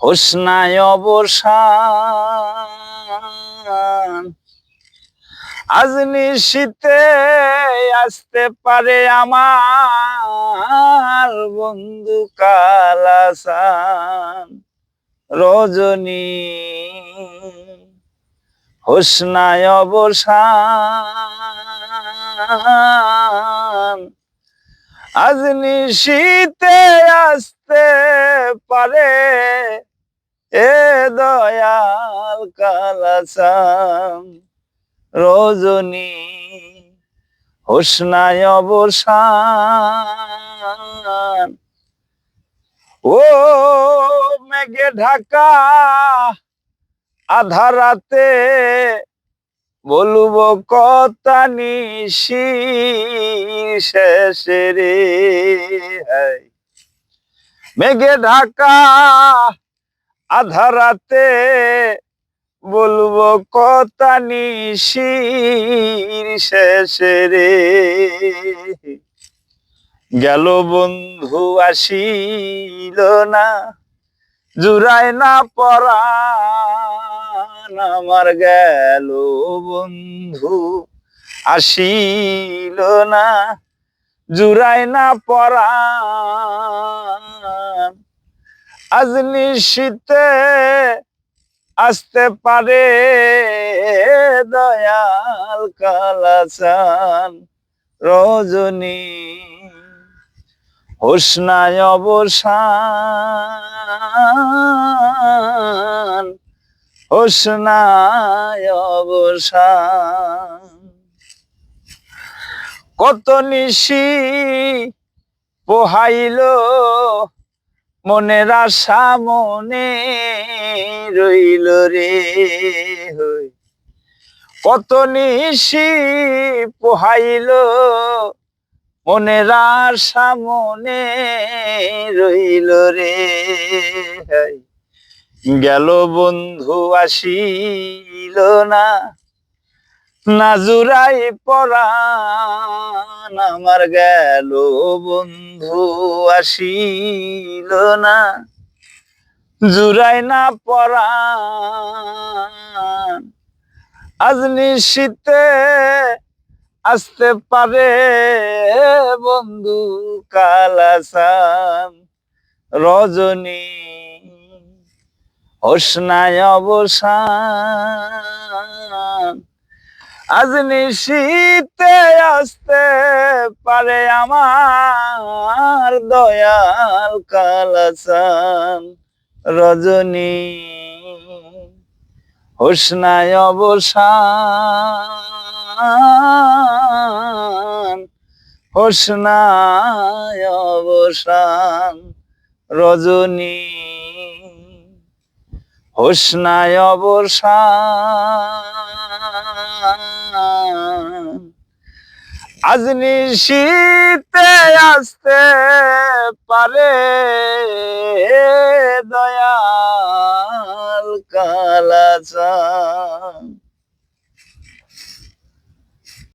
হোসনায় অবসান। আজ নিশীতে আসতে পারে আমার বন্ধু কালাসান। রজনী হোসনায় অবসান। আজ নিশীতে আসতে পারে এ দয়াল কালাসাম। রজনী হোসনায় অবসান। ও মেঘে ঢাকা আধা রাতে বলব কথা নিশি শেষে রে মেঘে ঢাকা আধা রাতে বলব কথা নিশির শেষে রে। গেল বন্ধু আসিল না, জুড়ায় না আমার গেল বন্ধু, আসিল না জুড়ায় না পরাণ। আজ নিশীতে আসতে পারে দয়াল কালাচান, রজনী হোসনায় অবসান। কত নিশি পোহাইল মনের আশা মনে রইল রে হই। কত নিশি পোহাইল মনের আশা মনে রইল রে হাই। গেল বন্ধু আসিল না। নাজুরাই পরাণ আমার গেল বন্ধু আসিল না। জুরাই না পরাণ, আজ নিশীতে আসতে পারে বন্ধু কালাসান। রজনী হোসনায় অবসান। আজ নিশীতে আসতে পারে আমার দয়াল কালাসান রজনী হোসনায় অবসান। হোসনায় অবসান। রজনী হোসনায় অবসান আজ নিশীতে আসতে পারে দয়াল কালাচান